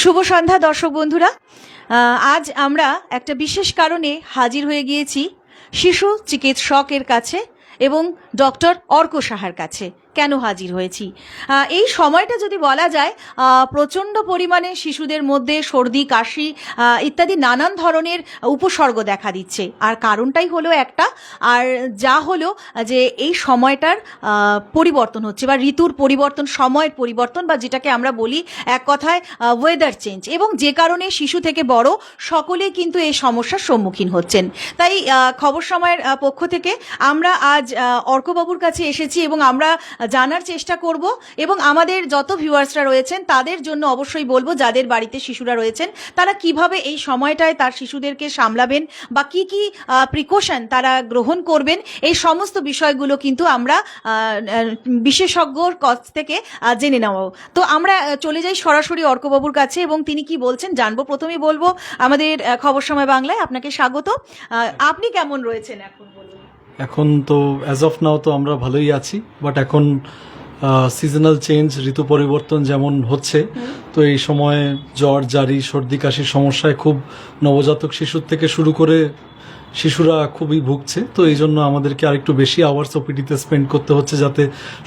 শুভ সন্ধ্যা, দর্শক বন্ধুরা। আজ আমরা একটা বিশেষ কারণে হাজির হয়ে গিয়েছি শিশু চিকিৎসকের কাছে এবং ডক্টর অর্ক সাহার কাছে। কেন হাজির হয়েছি? এই সময়টা যদি বলা যায় প্রচণ্ড পরিমাণে শিশুদের মধ্যে সর্দি, কাশি ইত্যাদি নানান ধরনের উপসর্গ দেখা দিচ্ছে। আর কারণটাই হলো একটা, আর যা হলো যে এই সময়টার পরিবর্তন হচ্ছে বা ঋতুর পরিবর্তন, সময়ের পরিবর্তন বা যেটাকে আমরা বলি এক কথায় ওয়েদার চেঞ্জ এবং যে কারণে শিশু থেকে বড় সকলেই কিন্তু এই সমস্যার সম্মুখীন হচ্ছেন। তাই খবর সময়ের পক্ষ থেকে আমরা আজ অর্কবাবুর কাছে এসেছি এবং আমরা জানার চেষ্টা করব এবং আমাদের যত ভিউয়ার্সরা রয়েছেন, তাদের জন্য অবশ্যই বলব যাদের বাড়িতে শিশুরা রয়েছেন, তারা কীভাবে এই সময়টায় তার শিশুদেরকে সামলাবেন বা কি কি প্রিকশন তারা গ্রহণ করবেন, এই সমস্ত বিষয়গুলো কিন্তু আমরা বিশেষজ্ঞর কাছ থেকে জেনে নেব। তো আমরা চলে যাই সরাসরি অর্কবাবুর কাছে এবং তিনি কি বলছেন জানব। প্রথমেই বলব, আমাদের খবর সময় বাংলায় আপনাকে স্বাগত। আপনি কেমন রয়েছেন এখন বলুন। এখন তো অ্যাজ অফ নাও তো আমরা ভালোই আছি বাট এখন সিজনাল চেঞ্জ ঋতু পরিবর্তন যেমন হচ্ছে, তো এই সময়ে জ্বর, জারি, সর্দি, কাশির সমস্যায় খুব নবজাতক শিশুর থেকে শুরু করে শিশুরা খুবই ভুগছে, তো এই জন্য আমাদেরকে আরেকটু বেশি আওয়ার্স ওপিডিতে স্পেন্ড করতে হচ্ছে যাতে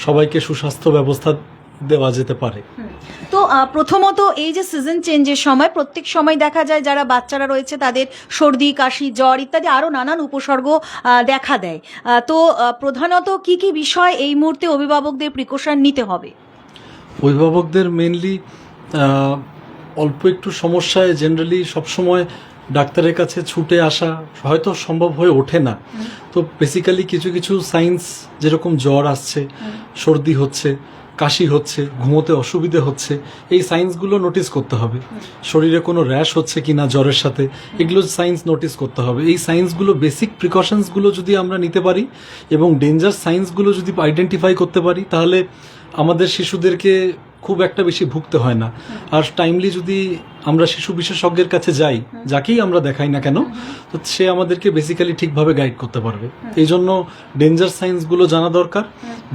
সবাইকে সুস্বাস্থ্য ব্যবস্থা দেওয়া যেতে পারে। তো প্রথমত এই যে সিজন চেঞ্জের সময় প্রত্যেক সময় দেখা যায় যারা বাচ্চারা রয়েছে তাদের সর্দি কাশি জ্বর ইত্যাদি আরও নানান উপসর্গ দেখা দেয়। তো প্রধানত কি কি বিষয় এই মুহূর্তে অভিভাবকদের প্রিকশন নিতে হবে? অভিভাবকদের মেনলি অল্প একটু সমস্যায় জেনারেলি সবসময় ডাক্তারের কাছে ছুটে আসা হয়তো সম্ভব হয়ে ওঠে না। তো বেসিক্যালি কিছু কিছু সাইন্স যেরকম জ্বর আসছে সর্দি হচ্ছে কাশি হচ্ছে, ঘুমোতে অসুবিধে হচ্ছে, এই সাইন্সগুলো নোটিস করতে হবে। শরীরে কোনো র্যাশ হচ্ছে কি না জ্বরের সাথে, এগুলো সাইন্স নোটিস করতে হবে। এই সাইন্সগুলো বেসিক প্রিকশনসগুলো যদি আমরা নিতে পারি এবং ডেঞ্জার সাইন্সগুলো যদি আইডেন্টিফাই করতে পারি, তাহলে আমাদের শিশুদেরকে খুব একটা বেশি ভুগতে হয় না। আর টাইমলি যদি আমরা শিশু বিশেষজ্ঞের কাছে যাই যাকেই আমরা দেখাই না কেন তো সে আমাদেরকে বেসিক্যালি ঠিকভাবে গাইড করতে পারবে। এই জন্য ডেঞ্জার সাইন্সগুলো জানা দরকার।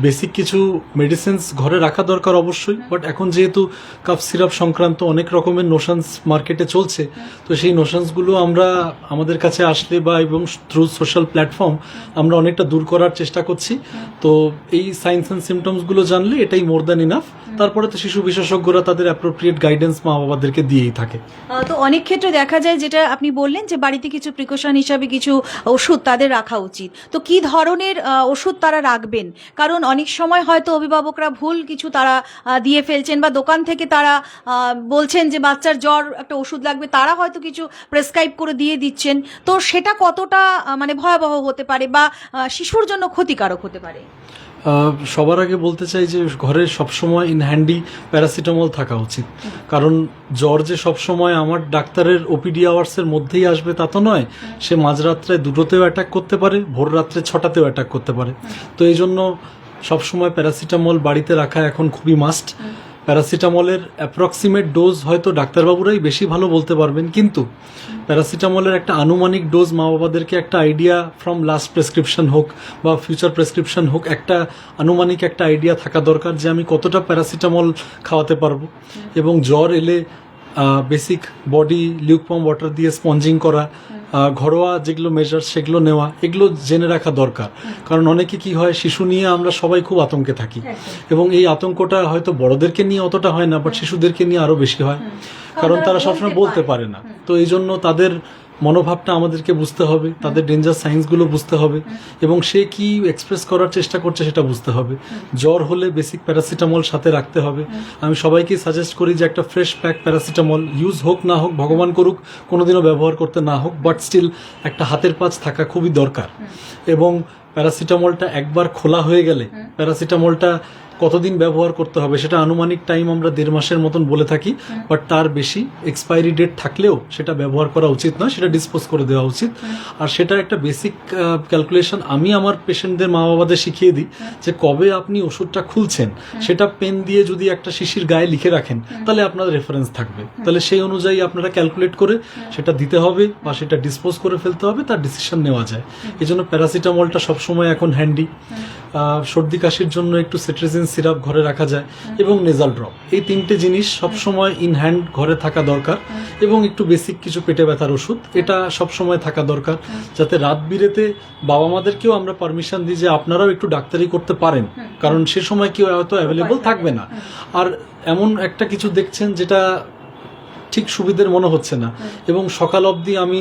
বেসিক কিছু মেডিসিনস ঘরে রাখা দরকার অবশ্যই বাট এখন যেহেতু কাফ সিরাপ সংক্রান্ত অনেক রকমের নোশনস মার্কেটে চলছে তো সেই নোশনসগুলো আমরা আমাদের কাছে আসলে বা এবং থ্রু সোশ্যাল প্ল্যাটফর্ম আমরা অনেকটা দূর করার চেষ্টা করছি। তো এই সাইন্স অ্যান্ড সিমটমসগুলো জানলে এটাই মোর দ্যান ইনাফ তারপরে তো শিশু বিশেষজ্ঞরা তাদের অ্যাপ্রোপ্রিয়েট গাইডেন্স মা বাবাদেরকে দিয়েই থাকে। তো অনেক ক্ষেত্রে দেখা যায় যেটা আপনি বললেন যে বাড়িতে কিছু প্রিকশন হিসাবে কিছু ওষুধ তাদের রাখা উচিত। তো কি ধরনের ওষুধ তারা রাখবেন? কারণ অনেক সময় হয়তো অভিভাবকরা ভুল কিছু তারা দিয়ে ফেলছেন বা দোকান থেকে তারা বলছেন যে বাচ্চার জ্বর একটা ওষুধ লাগবে, তারা হয়তো কিছু প্রেসক্রাইব করে দিয়ে দিচ্ছেন। তো সেটা কতটা মানে ভয়াবহ হতে পারে বা শিশুর জন্য ক্ষতিকারক হতে পারে? সবার আগে বলতে চাই যে ঘরে সবসময় ইন হ্যান্ডি প্যারাসিটামল থাকা উচিত। কারণ জ্বর যে সবসময় আমার ডাক্তারের ওপিডি আওয়ার্সের মধ্যেই আসবে তা তো নয়, সে মাঝরাত্রে দুটোতেও অ্যাটাক করতে পারে ভোর রাত্রে ছটাতেও অ্যাটাক করতে পারে। তো এই জন্য সবসময় প্যারাসিটামল বাড়িতে রাখা এখন খুবই মাস্ট প্যারাসিটামলের অ্যাপ্রক্সিমেট ডোজ হয়তো ডাক্তারবাবুরাই বেশি ভালো বলতে পারবেন, কিন্তু প্যারাসিটামলের একটা আনুমানিক ডোজ মা বাবাদেরকে একটা আইডিয়া ফ্রম লাস্ট প্রেসক্রিপশন হোক বা ফিউচার প্রেসক্রিপশন হোক, একটা আনুমানিক একটা আইডিয়া থাকা দরকার যে আমি কতটা প্যারাসিটামল খাওয়াতে পারব। এবং জ্বর এলে বেসিক বডি লিউকপম ওয়াটার দিয়ে স্পঞ্জিং করা ঘরোয়া যেগুলো মেজার সেগুলো নেওয়া এগুলো জেনে রাখা দরকার। কারণ অনেকে কি হয় শিশু নিয়ে আমরা সবাই খুব আতঙ্কে থাকি। এবং এই আতঙ্কটা হয়তো বড়দেরকে নিয়ে অতটা হয় না বাট শিশুদেরকে নিয়ে আরও বেশি হয়। কারণ তারা সবসময় বলতে পারে। না। তো এই জন্য তাদের মনোভাবটা আমাদেরকে বুঝতে হবে, তাদের ডেঞ্জার সাইন্সগুলো বুঝতে হবে এবং সে কি এক্সপ্রেস করার চেষ্টা করছে সেটা বুঝতে হবে। জ্বর হলে বেসিক প্যারাসিটামল সাথে রাখতে হবে। আমি সবাইকে সাজেস্ট করি যে একটা ফ্রেশ প্যাক প্যারাসিটামল ইউজ হোক না হোক, ভগবান করুক, কোনোদিনও ব্যবহার করতে না হোক বাট স্টিল একটা হাতের পাঁচ থাকা খুবই দরকার। এবং প্যারাসিটামলটা একবার খোলা হয়ে গেলে প্যারাসিটামলটা কতদিন ব্যবহার করতে হবে সেটা আনুমানিক টাইম আমরা দেড় মাসের মতন বলে থাকি বাট তার বেশি এক্সপায়ারি ডেট থাকলেও সেটা ব্যবহার করা উচিত নয় সেটা ডিসপোজ করে দেওয়া উচিত। আর সেটা একটা বেসিক ক্যালকুলেশন আমি আমার পেশেন্টদের মা বাবাদের শিখিয়ে দিই যে কবে আপনি ওষুধটা খুলছেন সেটা পেন দিয়ে যদি একটা শিশির গায়ে লিখে রাখেন তাহলে আপনার রেফারেন্স থাকবে। তাহলে সেই অনুযায়ী আপনারা ক্যালকুলেট করে সেটা দিতে হবে বা সেটা ডিসপোজ করে ফেলতে হবে তার ডিসিশন নেওয়া যায়। এই জন্য প্যারাসিটামলটা সবসময় এখন হ্যান্ডি সর্দি কাশির জন্য একটু সেট্রেজিন সিরাপ ঘরে রাখা যায় এবং নেজাল ড্রপ এই তিনটে জিনিস সবসময় ইন হ্যান্ড ঘরে থাকা দরকার এবং একটু বেসিক কিছু পেটে ব্যথার ওষুধ, এটা সবসময় থাকা দরকার যাতে রাত বিরেতে বাবা মাদেরকেও আমরা পারমিশন দিই যে আপনারাও একটু ডাক্তারি করতে পারেন। কারণ সে সময় কেউ হয়তো অ্যাভেলেবল থাকবে না। আর এমন একটা কিছু দেখছেন যেটা ঠিক সুবিধের মনে হচ্ছে না। এবং সকাল অবধি আমি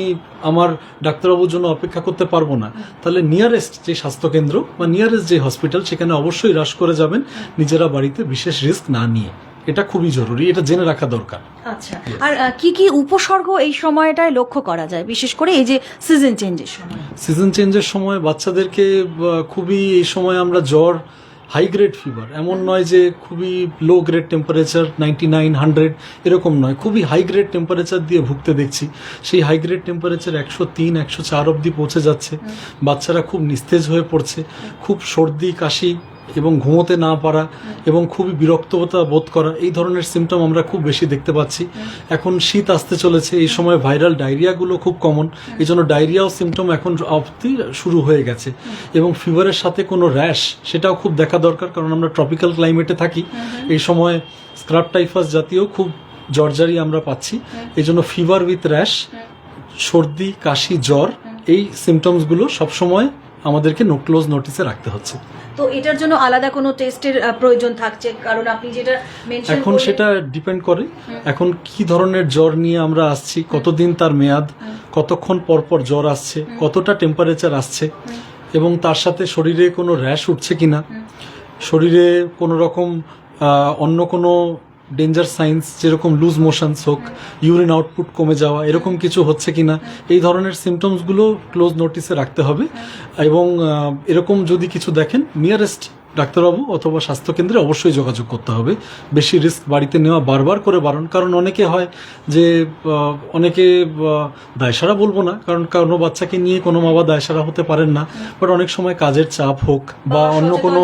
আমার ডাক্তারবাবুর জন্য অপেক্ষা করতে পারব না। তাহলে নিয়ারেস্ট যে স্বাস্থ্যকেন্দ্র বা নিয়ারেস্ট যে হসপিটাল সেখানে অবশ্যই হ্রাস করে যাবেন নিজেরা বাড়িতে বিশেষ রিস্ক না নিয়ে। এটা খুবই জরুরি এটা জেনে রাখা দরকার। আচ্ছা আর কি কি উপসর্গ এই সময়টায় লক্ষ্য করা যায়? বিশেষ করে এই যে সিজন চেঞ্জের সময়। সিজন চেঞ্জের সময় বাচ্চাদেরকে খুবই এই সময় আমরা জ্বর হাই গ্রেড ফিভার এমন নয় যে খুবই low grade temperature ninety nine hundred এরকম নয়। খুবই হাই গ্রেড টেম্পারেচার দিয়ে ভুগতে দেখছি। সেই হাই গ্রেড টেম্পারেচার একশো তিন একশো চার অবধি পৌঁছে যাচ্ছে। বাচ্চারা খুব নিস্তেজ হয়ে পড়ছে। খুব সর্দি কাশি এবং ঘুমোতে না পারা এবং খুবই বিরক্ততা বোধ করা, এই ধরনের সিমটম আমরা খুব বেশি দেখতে পাচ্ছি। এখন শীত আসতে চলেছে, এই সময় ভাইরাল ডায়রিয়াগুলো খুব কমন এই জন্য ডায়রিয়াও সিমটম এখন অবধি শুরু হয়ে গেছে। এবং ফিভারের সাথে কোনো র্যাশ সেটাও খুব দেখা দরকার, কারণ আমরা ট্রপিক্যাল ক্লাইমেটে থাকি। এই সময় স্ক্রাব টাইফাস জাতীয় খুব জর্জারি আমরা পাচ্ছি। এই জন্য ফিভার উইথ র্যাশ সর্দি, কাশি, জ্বর, এই সিমটমসগুলো সবসময় আমাদেরকে নো ক্লোজ নোটিসে রাখতে হচ্ছে। তো এটার জন্য আলাদা কোনো টেস্টের প্রয়োজন থাকছে? কারণ আপনি যেটা মেনশন এখন সেটা ডিপেন্ড করে। এখন কি ধরনের জ্বর নিয়ে আমরা আসছি কতদিন তার মেয়াদ কতক্ষণ পর পর জ্বর আসছে কতটা টেম্পারেচার আসছে এবং তার সাথে শরীরে কোনো র্যাশ উঠছে কিনা শরীরে কোনো রকম অন্য কোনো ডেঞ্জার সাইন্স যেরকম লুজ মোশনস হোক ইউরিন আউটপুট কমে যাওয়া, এরকম কিছু হচ্ছে কি না এই ধরনের সিমটমসগুলো ক্লোজ নোটিসে রাখতে হবে। এবং এরকম যদি কিছু দেখেন নিয়ারেস্ট ডাক্তারবাবু অথবা স্বাস্থ্যকেন্দ্রে অবশ্যই যোগাযোগ করতে হবে। বেশি রিস্ক বাড়িতে নেওয়া বারবার করে বারণ কারণ অনেকে হয় যে অনেকে দায়সারা বলব না কারণ কোনো বাচ্চাকে নিয়ে কোনো বাবা দায়সারা হতে পারেন না। বাট অনেক সময় কাজের চাপ হোক বা অন্য কোনো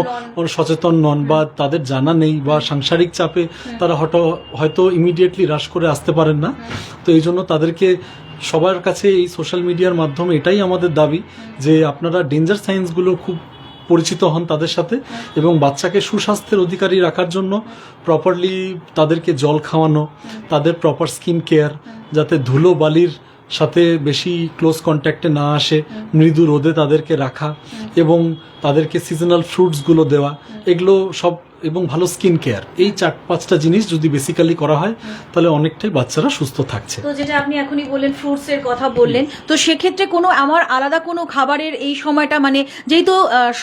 সচেতন নন। বা তাদের জানা নেই বা সাংসারিক চাপে তারা হয়তো হয়তো ইমিডিয়েটলি হ্রাস করে আসতে পারেন না। তো এই জন্য তাদেরকে সবার কাছে এই সোশ্যাল মিডিয়ার মাধ্যমে এটাই আমাদের দাবি যে আপনারা ডেঞ্জার সাইন্সগুলো খুব পরিচিত হন তাদের সাথে এবং বাচ্চাকে সুস্বাস্থ্যের অধিকারী রাখার জন্য প্রপারলি তাদেরকে জল খাওয়ানো, তাদের প্রপার স্কিন কেয়ার যাতে ধুলো বালির সাথে বেশি ক্লোজ কন্ট্যাক্টে না আসে, মৃদু রোদে তাদেরকে রাখা এবং তাদেরকে সিজনাল ফ্রুটসগুলো দেওয়া, এগুলো সব এবং ভালো স্কিন কেয়ার এই চার পাঁচটা জিনিস যদি বেসিক্যালি করা হয় তাহলে অনেকটাই বাচ্চারা সুস্থ থাকছে। তো যেটা আপনি এখনই বললেন ফ্রুটস এর কথা বললেন তো সেক্ষেত্রে কোনো আমার আলাদা কোনো খাবারের এই সময়টা মানে যেহেতু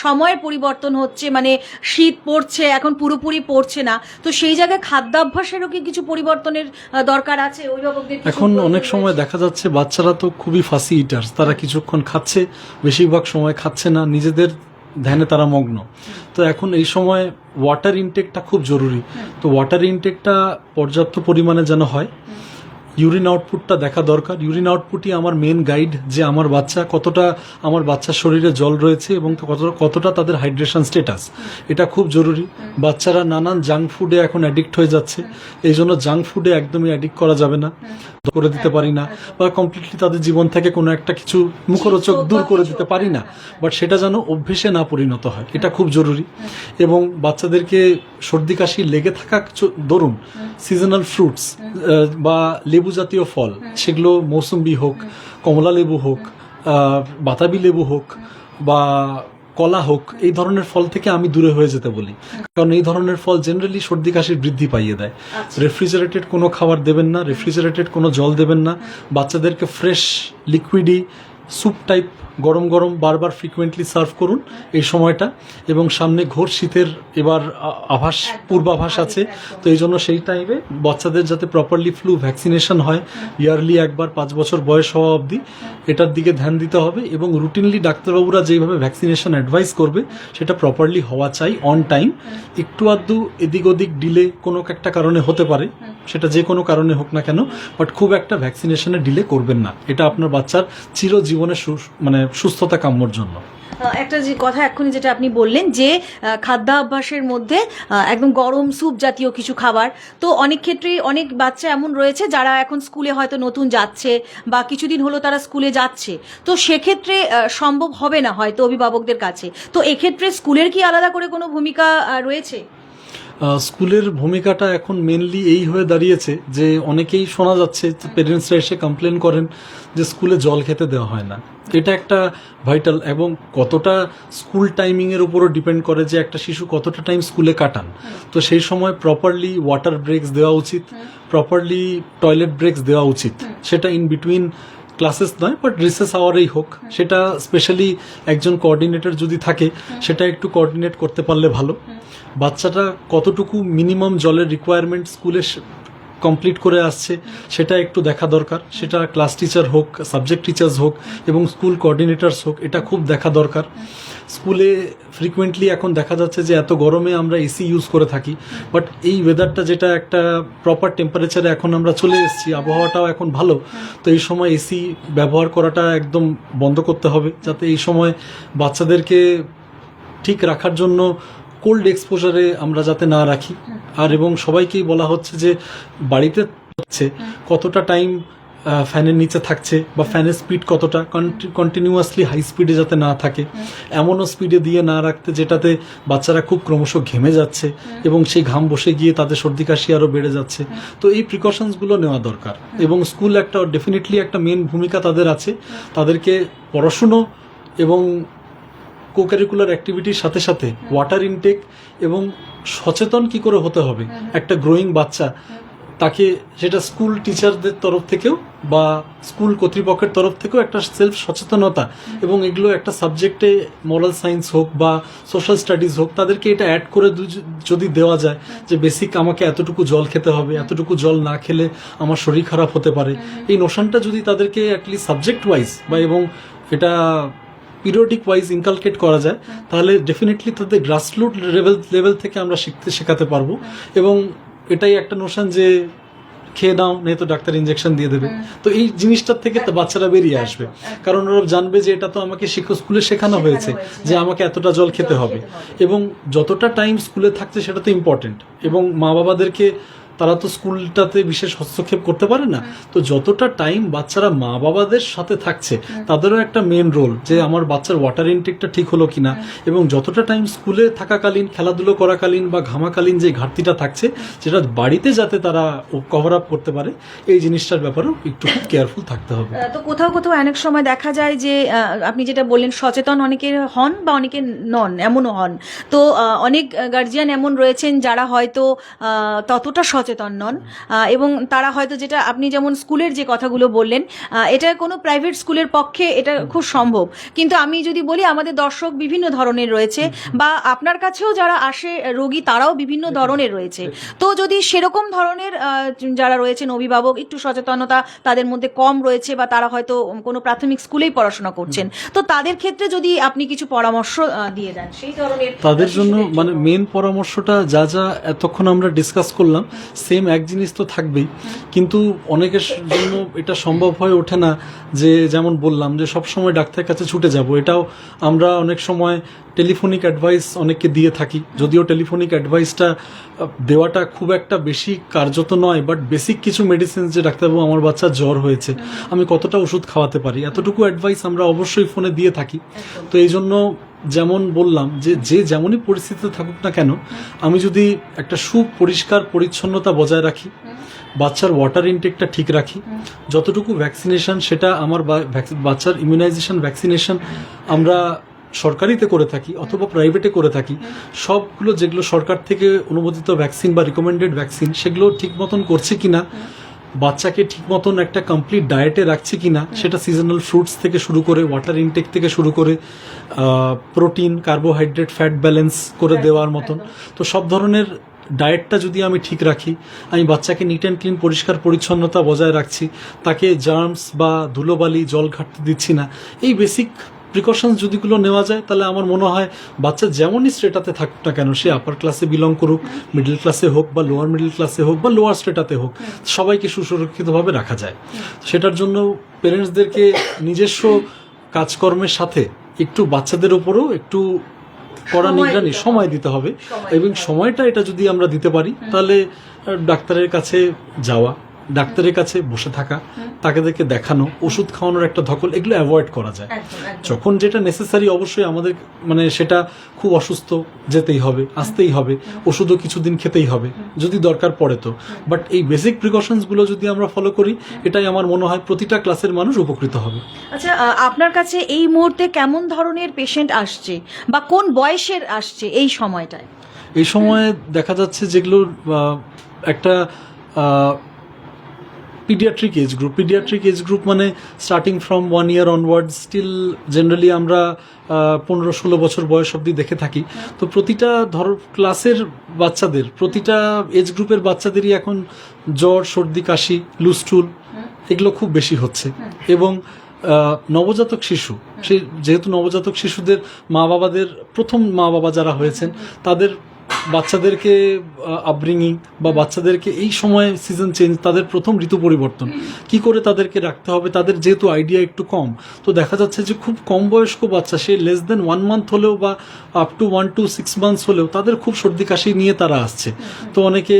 সময়ের পরিবর্তন হচ্ছে মানে শীত পড়ছে এখন পুরোপুরি পড়ছে না তো সেই জায়গায় খাদ্যাভ্যাসেরও কি কিছু পরিবর্তনের দরকার আছে? অভিভাবকদের এখন অনেক সময় দেখা যাচ্ছে বাচ্চারা তো খুবই ফাসি ইটার্স তারা কিছুক্ষণ খাচ্ছে বেশিরভাগ সময় খাচ্ছে না নিজেদের ধ্যানে তারা মগ্ন। তো এখন এই সময় ওয়াটার ইনটেকটা খুব জরুরি। তো ওয়াটার ইনটেকটা পর্যাপ্ত পরিমাণে যেন হয় ইউরিন আউটপুটটা দেখা দরকার। ইউরিন আউটপুটই আমার মেন গাইড যে আমার বাচ্চা কতটা আমার বাচ্চার শরীরে জল রয়েছে এবং কতটা কতটা তাদের হাইড্রেশন স্টেটাস এটা খুব জরুরি। বাচ্চারা নানান জাঙ্ক ফুডে এখন অ্যাডিক্ট হয়ে যাচ্ছে। এই জন্য জাঙ্ক ফুডে একদমই অ্যাডিক্ট করা যাবে না। করে দিতে পারি না বা কমপ্লিটলি তাদের জীবন থেকে কোনো একটা কিছু মুখরোচক দূর করে দিতে পারি না। বাট সেটা যেন অভ্যেসে না পরিণত হয়। এটা খুব জরুরি। এবং বাচ্চাদেরকে সর্দি কাশি লেগে থাকা ধরুন সিজনাল ফ্রুটস বা লেবু জাতীয় ফল সেগুলো মৌসুম্বি হোক কমলা লেবু হোক বাতাবি লেবু হোক বা কলা হোক এই ধরনের ফল থেকে আমি দূরে হয়ে যেতে বলি। কারণ এই ধরনের ফল জেনারেলি সর্দি কাশির বৃদ্ধি পাইয়ে দেয়। রেফ্রিজারেটেড কোনো খাবার দেবেন না রেফ্রিজারেটেড কোনো জল দেবেন না। বাচ্চাদেরকে ফ্রেশ লিকুইডি স্যুপ টাইপ গরম গরম বারবার ফ্রিকুয়েন্টলি সার্ভ করুন এই সময়টা এবং সামনে ঘোর শীতের এবার আভাস পূর্বাভাস আছে। তো এই জন্য সেই টাইমে বাচ্চাদের যাতে প্রপারলি ফ্লু ভ্যাকসিনেশন হয় ইয়ারলি একবার পাঁচ বছর বয়স হওয়া অবধি এটার দিকে ধ্যান দিতে হবে এবং রুটিনলি ডাক্তারবাবুরা যেভাবে ভ্যাকসিনেশন অ্যাডভাইস করবে সেটা প্রপারলি হওয়া চাই অন টাইম একটু আধটু এদিক ওদিক ডিলে কোনো একটা কারণে হতে পারে সেটা যে কোনো কারণে হোক না কেন বাট খুব একটা ভ্যাকসিনেশনে ডিলে করবেন না। এটা আপনার বাচ্চার চিরজীবনের সু- মানে সুস্থতা কাম্যর জন্য। একটা যে কথা এক্ষুনি যেটা আপনি বললেন যে খাদ্যাভ্যাসের মধ্যে একদম গরম স্যুপ জাতীয় কিছু খাবার। তো অনেক ক্ষেত্রেই অনেক বাচ্চা এমন রয়েছে যারা এখন স্কুলে হয়তো নতুন যাচ্ছে বা কিছুদিন হলো তারা স্কুলে যাচ্ছে। তো সেক্ষেত্রে সম্ভব হবে না হয়তো অভিভাবকদের কাছে। তো এক্ষেত্রে স্কুলের কি আলাদা করে কোনো ভূমিকা রয়েছে? স্কুলের ভূমিকাটা এখন মেনলি এই হয়ে দাঁড়িয়েছে যে অনেকেই শোনা যাচ্ছে পেরেন্টসরা এসে কমপ্লেন করেন যে স্কুলে জল খেতে দেওয়া হয় না। এটা একটা ভাইটাল এবং কতটা স্কুল টাইমিংয়ের উপরও ডিপেন্ড করে যে একটা শিশু কতটা টাইম স্কুলে কাটান। তো সেই সময় প্রপারলি ওয়াটার ব্রেকস দেওয়া উচিত প্রপারলি টয়লেট ব্রেকস দেওয়া উচিত। সেটা ইন বিটুইন ক্লাসেস নয় বাট রিসেস আওয়ারেই হোক। সেটা স্পেশালি একজন কোঅর্ডিনেটর যদি থাকে সেটা একটু কোঅর্ডিনেট করতে পারলে ভালো। বাচ্চাটা কতটুকু মিনিমাম জলের রিকোয়ারমেন্ট স্কুলে কমপ্লিট করে আসছে, সেটা একটু দেখা দরকার। সেটা ক্লাস টিচার হোক সাবজেক্ট টিচার্স হোক এবং স্কুল কোঅর্ডিনেটরস হোক, এটা খুব দেখা দরকার। স্কুলে ফ্রিকুয়েন্টলি এখন দেখা যাচ্ছে যে এত গরমে আমরা এসি ইউজ করে থাকি বাট এই ওয়েদারটা যেটা একটা প্রপার টেম্পারেচারে এখন আমরা চলে এসেছি, আবহাওয়াটাও এখন ভালো, তো এই সময় এসি ব্যবহার করাটা একদম বন্ধ করতে হবে, যাতে এই সময় বাচ্চাদেরকে ঠিক রাখার জন্য কোল্ড এক্সপোজারে আমরা যাতে না রাখি। আর এবং সবাইকেই বলা হচ্ছে যে বাড়িতে হচ্ছে কতটা টাইম ফ্যানের নিচে থাকছে বা ফ্যানের স্পিড কতটা কন্টিনিউয়াসলি হাই স্পিডে যাতে না থাকে এমনও স্পিডে দিয়ে না রাখতে যেটাতে বাচ্চারা খুব ক্রমশ ঘেমে যাচ্ছে এবং সেই ঘাম বসে গিয়ে তাদের সর্দি কাশি আরও বেড়ে যাচ্ছে। তো এই প্রিকশনসগুলো নেওয়া দরকার। এবং স্কুল একটা ডেফিনেটলি একটা মেন ভূমিকা তাদের আছে। তাদেরকে পড়াশুনো এবং কো কারিকুলার অ্যাক্টিভিটির সাথে সাথে ওয়াটার ইনটেক এবং সচেতন কি করে হতে হবে? একটা গ্রোয়িং বাচ্চা তাকে সেটা স্কুল টিচারদের তরফ থেকেও বা স্কুল কর্তৃপক্ষের তরফ থেকেও একটা সেলফ সচেতনতা এবং এগুলো একটা সাবজেক্টে মোরাল সায়েন্স হোক বা সোশ্যাল স্টাডিজ হোক তাদেরকে এটা অ্যাড করে যদি দেওয়া যায় যে বেসিক আমাকে এতটুকু জল খেতে হবে এতটুকু জল না খেলে আমার শরীর খারাপ হতে পারে। এই নোশনটা যদি তাদেরকে অ্যাটলিস্ট সাবজেক্ট ওয়াইজ বা এবং এটা পিরিয়ডিক ওয়াইজ ইনকালকেট করা যায় তাহলে ডেফিনেটলি তাদের গ্রাসরুট লেভেল লেভেল থেকে আমরা শিখতে শেখাতে পারব। এবং এটাই একটা নোশন যে খেয়ে নাও নেই তো ডাক্তার ইনজেকশন দিয়ে দেবে। তো এই জিনিসটার থেকে তো বাচ্চারা বেরিয়ে আসবে। কারণ ওরা জানবে যে এটা তো আমাকে শিক্ষক স্কুলে শেখানো হয়েছে যে আমাকে এতটা জল খেতে হবে। এবং যতটা টাইম স্কুলে থাকছে সেটা তো ইম্পর্টেন্ট এবং মা বাবাদেরকে তারা তো স্কুলটাতে বিশেষ হস্তক্ষেপ করতে পারে না। তো যতটা টাইম বাচ্চারা মা বাবাদের সাথে থাকছে তাদেরও একটা মেন রোল যে আমার বাচ্চার ওয়াটার ইনটেকটা ঠিক হলো কিনা। এবং যতটা টাইম স্কুলে থাকাকালীন খেলাধুলো করাকালীন বা ঘামাকালীন যে ঘাটতিটা থাকছে সেটা বাড়িতে যাতে তারা কভার আপ করতে পারে এই জিনিসটার ব্যাপারেও একটু খুব কেয়ারফুল থাকতে হবে। তো কোথাও কোথাও অনেক সময় দেখা যায় যে আপনি যেটা বললেন সচেতন অনেকে হন বা অনেকে নন এমনও হন। তো অনেক গার্জিয়ান এমন রয়েছেন যারা হয়তো ততটা সচেতন নন। এবং তারা হয়তো যেটা আপনি যেমন স্কুলের যে কথাগুলো বললেন এটা কোনো প্রাইভেট স্কুলের পক্ষে এটা খুব সম্ভব। কিন্তু আমি যদি বলি আমাদের দর্শক বিভিন্ন ধরনের রয়েছে বা আপনার কাছেও যারা আসে রোগী তারাও বিভিন্ন ধরনের রয়েছে। তো যদি সেরকম ধরনের যারা রয়েছেন অভিভাবক একটু সচেতনতা তাদের মধ্যে কম রয়েছে বা তারা হয়তো কোনো প্রাথমিক স্কুলেই পড়াশোনা করছেন তো তাদের ক্ষেত্রে যদি আপনি কিছু পরামর্শ দিয়ে দেন সেই ধরনের তাদের জন্য মানে মেন পরামর্শটা যা যা এতক্ষণ আমরা ডিসকাস করলাম সেম এক জিনিস তো থাকবেই। কিন্তু অনেকের জন্য এটা সম্ভব হয়ে ওঠে না যে যেমন বললাম যে সব সময় ডাক্তারের কাছে ছুটে যাব। এটাও আমরা অনেক সময় টেলিফোনিক অ্যাডভাইস অনেককে দিয়ে থাকি। যদিও টেলিফোনিক অ্যাডভাইসটা দেওয়াটা খুব একটা বেশি কার্যত নয় বাট বেসিক কিছু মেডিসিন যে ডাক্তারবাবু আমার বাচ্চার জ্বর হয়েছে আমি কতটা ওষুধ খাওয়াতে পারি? এতটুকু অ্যাডভাইস আমরা অবশ্যই ফোনে দিয়ে থাকি। তো এই জন্য যেমন বললাম যে যে যেমনই পরিস্থিতিতে থাকুক না কেন, আমি যদি একটা সুপরিষ্কার পরিচ্ছন্নতা বজায় রাখি, বাচ্চার ওয়াটার ইনটেকটা ঠিক রাখি, যতটুকু ভ্যাকসিনেশন সেটা আমার বাচ্চার ইমিউনাইজেশন ভ্যাকসিনেশন আমরা সরকারিতে করে থাকি অথবা প্রাইভেটে করে থাকি, সবগুলো যেগুলো সরকার থেকে অনুমোদিত ভ্যাকসিন বা রিকমেন্ডেড ভ্যাকসিন সেগুলো ঠিক মতন করছে কিনা বাচ্চাকে ঠিক মতন একটা কমপ্লিট ডায়েটে রাখছে কিনা সেটা সিজনাল ফ্রুটস থেকে শুরু করে ওয়াটার ইনটেক থেকে শুরু করে প্রোটিন কার্বোহাইড্রেট ফ্যাট ব্যালেন্স করে দেওয়ার মতন। তো সব ধরনের ডায়েটটা যদি আমি ঠিক রাখি আমি বাচ্চাকে নিট অ্যান্ড ক্লিন পরিষ্কার পরিচ্ছন্নতা বজায় রাখছি তাকে জার্মস বা ধুলোবালি জল ঘাটতে দিচ্ছি না এই বেসিক প্রিকশনস যদিগুলো নেওয়া যায় তাহলে আমার মনে হয় বাচ্চা যেমনই স্টেটাতে থাকুক না কেন সে আপার ক্লাসে বিলং করুক মিডল ক্লাসে হোক বা লোয়ার মিডল ক্লাসে হোক বা লোয়ার স্টেটাতে হোক সবাইকে সুসুরক্ষিতভাবে রাখা যায়। সেটার জন্য পেরেন্টসদেরকে নিজস্ব কাজকর্মের সাথে একটু বাচ্চাদের উপরও একটু কড়া নিগরানি সময় দিতে হবে। এবং সময়টা এটা যদি আমরা দিতে পারি তাহলে ডাক্তারের কাছে যাওয়া ডাক্তারের কাছে বসে থাকা তাকে দেখে দেখানো ওষুধ খাওয়ানোর একটা ধকল এগুলো অ্যাভয়েড করা যায়। যখন যেটা নেসেসারি অবশ্যই আমাদের মানে সেটা খুব অসুস্থ যেতেই হবে আসতেই হবে ওষুধও কিছুদিন খেতেই হবে যদি দরকার পড়ে তো। বাট এই বেসিক প্রিকশনসগুলো যদি আমরা ফলো করি এটাই আমার মনে হয় প্রতিটা ক্লাসের মানুষ উপকৃত হবে। আচ্ছা আপনার কাছে এই মুহূর্তে কেমন ধরনের পেশেন্ট আসছে? বা কোন বয়সের আসছে এই সময়টায়? এই সময়ে দেখা যাচ্ছে যেগুলোর একটা paediatric age group paediatric age group মানে starting from one year onward still generally আমরা পনেরো ষোলো বছর বয়স অবধি দেখে থাকি। তো প্রতিটা ধর ক্লাসের বাচ্চাদের, প্রতিটা এজ গ্রুপের বাচ্চাদেরই এখন জ্বর, সর্দি, কাশি লুস্টুল এগুলো খুব বেশি হচ্ছে। এবং নবজাতক শিশু, সে যেহেতু নবজাতক শিশুদের মা বাবাদের প্রথম মা বাবা যারা হয়েছেন, তাদের বাচ্চাদেরকে আপব্রিঙ্গিং বা বাচ্চাদেরকে এই সময় সিজন চেঞ্জ তাদের প্রথম ঋতু পরিবর্তন। কি করে তাদেরকে রাখতে হবে? তাদের যেহেতু আইডিয়া একটু কম তো দেখা যাচ্ছে যে খুব কম বয়স্ক বাচ্চা সে লেস দেন ওয়ান মান্থ হলেও বা up to one to six months হলেও তাদের খুব সর্দি কাশি নিয়ে তারা আসছে। তো অনেকে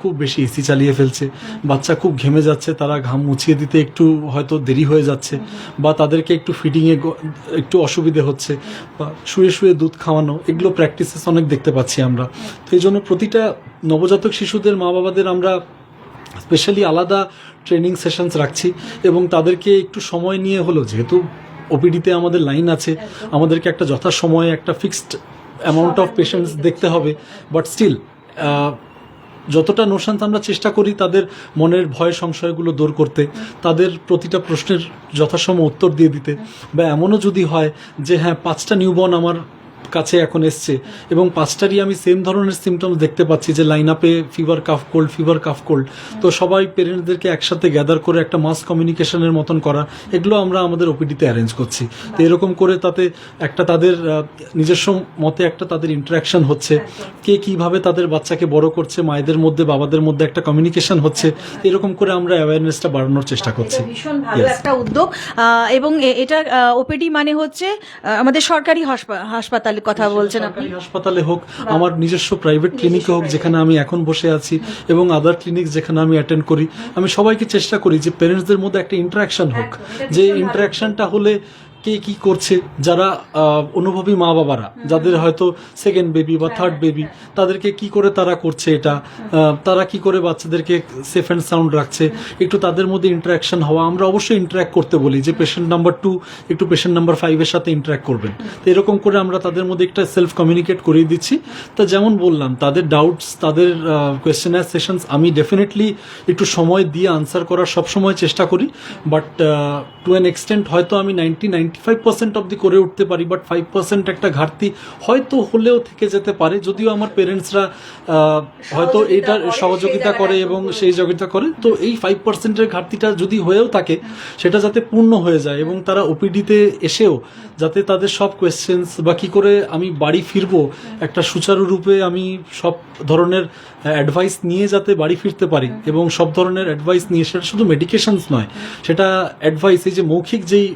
খুব বেশি এসি চালিয়ে ফেলছে। বাচ্চা খুব ঘেমে যাচ্ছে তারা ঘাম মুছিয়ে দিতে একটু হয়তো দেরি হয়ে যাচ্ছে বা তাদেরকে একটু ফিডিংয়ে একটু অসুবিধে হচ্ছে বা শুয়ে শুয়ে দুধ খাওয়ানো এগুলো প্র্যাকটিসেস অনেক দেখতে পাচ্ছি আমরা। তো এই জন্য প্রতিটা নবজাতক শিশুদের মা বাবাদের আমরা স্পেশালি আলাদা ট্রেনিং সেশনস রাখছি এবং তাদেরকে একটু সময় নিয়ে হলো যেহেতু ওপিডিতে আমাদের লাইন আছে আমাদেরকে একটা যথাসময়ে একটা ফিক্সড অ্যামাউন্ট অফ পেশেন্টস দেখতে হবে। বাট স্টিল যতটা নোশান্ত আমরা চেষ্টা করি তাদের মনের ভয় সংশয়গুলো দূর করতে তাদের প্রতিটা প্রশ্নের যথাসময় উত্তর দিয়ে দিতে বা এমনও যদি হয় যে হ্যাঁ পাঁচটা নিউবর্ন আমার কাছে এখন এসছে। এবং পাঁচটারই আমি সেম ধরনের সিমটমস দেখতে পাচ্ছি যে line up fever cough cold fever cough cold তো সবাই পেরেন্টসদেরকে একসাথে গ্যাদার করে একটা মাস কমিউনিকেশনের মতন করা এগুলো আমরা আমাদের ওপিডিতে অ্যারেঞ্জ করছি। তো এরকম করে তাতে একটা তাদের নিজস্ব মতে একটা তাদের ইন্টারাকশন হচ্ছে। কে কীভাবে তাদের বাচ্চাকে বড় করছে মায়েদের মধ্যে বাবাদের মধ্যে একটা কমিউনিকেশন হচ্ছে এরকম করে আমরা অ্যাওয়ারনেসটা বাড়ানোর চেষ্টা করছি। ভীষণ ভালো একটা উদ্যোগ। এবং এটা ওপিডি মানে হচ্ছে আমাদের সরকারি হাসপা- হাসপাতালের কথা বলছেন আপনি? হাসপাতালে হোক আমার নিজস্ব প্রাইভেট ক্লিনিকে হোক যেখানে আমি এখন বসে আছি এবং আদার ক্লিনিক যেখানে আমি অ্যাটেন্ড করি আমি সবাইকে চেষ্টা করি যে প্যারেন্টসদের মধ্যে একটা ইন্টারাকশন হোক। যে ইন্টারাকশনটা হলে কে কি করছে যারা অনুভবী মা বাবারা যাদের হয়তো সেকেন্ড বেবি বা থার্ড বেবি তাদেরকে কি করে তারা করছে এটা? তারা কি করে বাচ্চাদেরকে সেফ অ্যান্ড সাউন্ড রাখছে? একটু তাদের মধ্যে ইন্টারাকশন হওয়া আমরা অবশ্যই ইন্টারাক্ট করতে বলি যে পেশেন্ট নাম্বার টু একটু পেশেন্ট নাম্বার ফাইভের সাথে ইন্টারাক্ট করবেন। তো এরকম করে আমরা তাদের মধ্যে একটা সেলফ কমিউনিকেট করিয়ে দিচ্ছি। তা যেমন বললাম তাদের ডাউটস তাদের কোয়েশ্চেনার সেশনস আমি ডেফিনেটলি একটু সময় দিয়ে আনসার করার সবসময় চেষ্টা করি। বাট টু অ্যান এক্সটেন্ট হয়তো আমি নাইনটি নাইনটি ফাইভ পার্সেন্ট অব্দি করে উঠতে পারি বাট ফাইভ পার্সেন্ট একটা ঘাটতি হয়তো হলেও থেকে যেতে পারে যদিও আমার পেরেন্টসরা হয়তো সহযোগিতা এটার সহযোগিতা করে এবং সেই যোগিতা করে তো এই ফাইভ পার্সেন্টের ঘাটতিটা যদি হয়েও থাকে সেটা যাতে পূর্ণ হয়ে যায় এবং তারা ওপিডিতে এসেও যাতে তাদের সব কোয়েশ্চেন্স বা কী করে আমি বাড়ি ফিরবো একটা সুচারুরূপে আমি সব ধরনের অ্যাডভাইস নিয়ে যাতে বাড়ি ফিরতে পারি এবং সব ধরনের অ্যাডভাইস নিয়ে সেটা শুধু মেডিকেশনস নয় সেটা অ্যাডভাইস এই যে মৌখিক যেই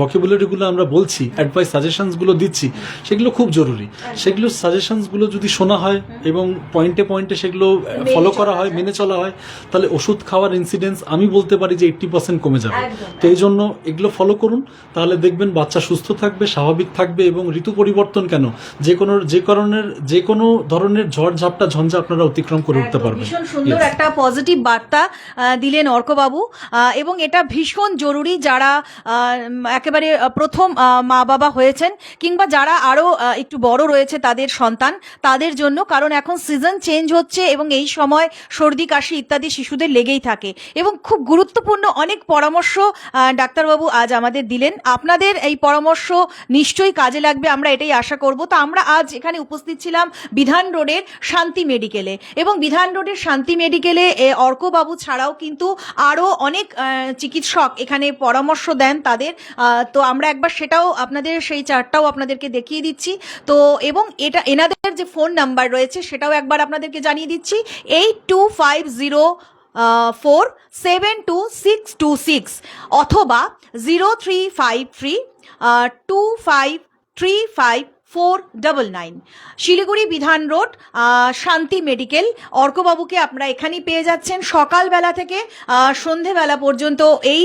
ভকেবুলারিগুলো আমরা বলছি অ্যাডভাইস সাজেশনসগুলো দিচ্ছি সেগুলো খুব জরুরি। সেগুলো সাজেশনসগুলো যদি শোনা হয় এবং পয়েন্টে পয়েন্টে সেগুলো ফলো করা হয় মেনে চলা হয় তাহলে ওষুধ খাওয়ার ইনসিডেন্স আমি বলতে পারি যে এইট্টি পার্সেন্ট কমে যাবে। তো এই জন্য এগুলো ফলো করুন তাহলে দেখবেন বাচ্চা সুস্থ থাকবে স্বাভাবিক থাকবে এবং ঋতু পরিবর্তন কেন? যে কোনো যে কারণের যে কোনো ধরনের ঝড় ঝাপটা ঝঞ্ঝা আপনারা অতিক্রম করে উঠতে পারবেন। ভীষণ সুন্দর একটা পজিটিভ বার্তা দিলেন অর্কবাবু এবং এটা ভীষণ জরুরি যারা একেবারে প্রথম মা বাবা হয়েছেন কিংবা যারা আরও আহ, একটু বড় রয়েছে তাদের সন্তান তাদের জন্য কারণ এখন সিজন চেঞ্জ হচ্ছে এবং এই সময় সর্দি কাশি ইত্যাদি শিশুদের লেগেই থাকে। এবং খুব গুরুত্বপূর্ণ অনেক পরামর্শ ডাক্তারবাবু আজ আমাদের দিলেন। আপনাদের এই পরামর্শ নিশ্চয়ই কাজে লাগবে আমরা এটাই আশা করব। তো আমরা আজ এখানে উপস্থিত ছিলাম বিধান রোডের শান্তি মেডিকেলে। এবং বিধান রোডের শান্তি মেডিকেলে অর্কবাবু ছাড়াও কিন্তু আরও অনেক চিকিৎসক এখানে পরামর্শ দেন তাদের তো আমরা একবার সেটাও আপনাদের, সেই চার্টটাও আপনাদেরকে দেখিয়ে দিচ্ছি। তো এবং এটা, এনাদের যে ফোন নাম্বার রয়েছে, সেটাও একবার আপনাদেরকে জানিয়ে দিচ্ছি। Eight two five zero four, seven two six two six অথবা zero three five three two five three five four double nine. Siliguri Bidhan road Shanti medical. অর্কবাবুকে আপনারা এখানেই পেয়ে যাচ্ছেন। সকালবেলা থেকে সন্ধেবেলা পর্যন্ত এই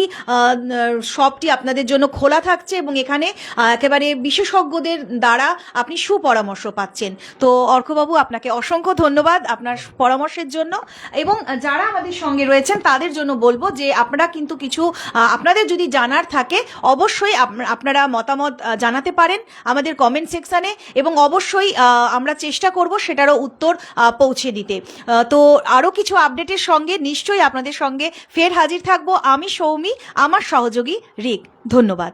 শপটি আপনাদের জন্য খোলা থাকছে এবং এখানে একেবারে বিশেষজ্ঞদের দ্বারা আপনি সুপরামর্শ পাচ্ছেন। তো অর্কবাবু, আপনাকে অসংখ্য ধন্যবাদ আপনার পরামর্শের জন্য এবং যারা আমাদের সঙ্গে রয়েছেন তাদের জন্য বলব যে আপনারা কিন্তু কিছু আপনাদের যদি জানার থাকে অবশ্যই আপনারা মতামত জানাতে পারেন। আমাদের কমেন্ট সেকশনে এবং অবশ্যই আমরা চেষ্টা করব সেটারও উত্তর পৌঁছে দিতে। তো আরও কিছু আপডেটের সঙ্গে নিশ্চয়ই আপনাদের সঙ্গে ফের হাজির থাকব। আমি সৌমি, আমার সহযোগী রিক। ধন্যবাদ।